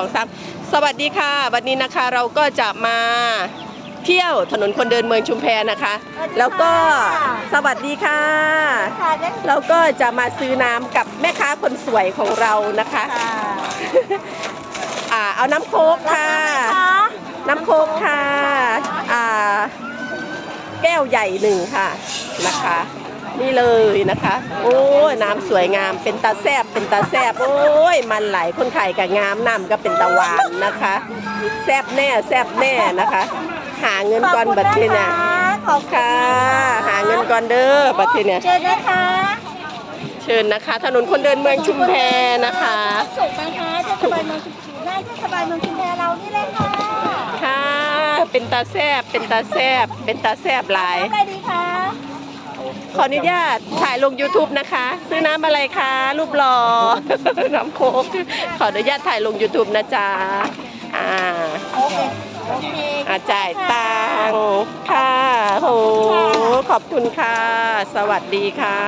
สองสามสวัสดีค่ะ วันนี้นะคะเราก็จะมาเที่ยวถนนคนเดินเมืองชุมแพนะคะ แล้วก็สวัสดีค่ะค่ะได้เราก็จะมาซื้อน้ำกับแม่ค้าคนสวยของเรานะคะค่ะอ่าเอาน้ำโคกค่ะ น้ำโคกค่ะอ่าแก้วใหญ่หนึ่งค่ะนะคะ นี่เลยนะคะ โอ้ยน้ำสวยงามเป็นตาแซบเป็นตาแซบโอ้ย มันไหลคนไข่กับงามน้ำก็เป็นตะหวานนะคะ แซบแน่แซบแน่นะคะ หาเงินก่อนบัตรเนี่ยขอบคุณค่ะ หาเงินก่อนเด้อบัตรเนี่ยเชิญนะคะ เชิญนะคะ ถนนคนเดินเมืองชุมแพนะคะสุขนะคะเทศบาลเมืองชุมแพได้เทศบาลเมืองชุมแพเรานี่เลยค่ะค่ะเป็นตาแซบเป็นตาแซบเป็นตาแซบหลายอะไรดีคะข ออนุญาตถ่ายลง YouTube นะคะ ซื้อน้ำอะไรคะ รูปหล่อน้ำโคกขออนุญาตถ่ายลง YouTube นะจ๊ะอ่าโอเคโอเคอาจ่ายตังค์ค่ะโหขอบคุณค่ะ สวัสดีค่ะ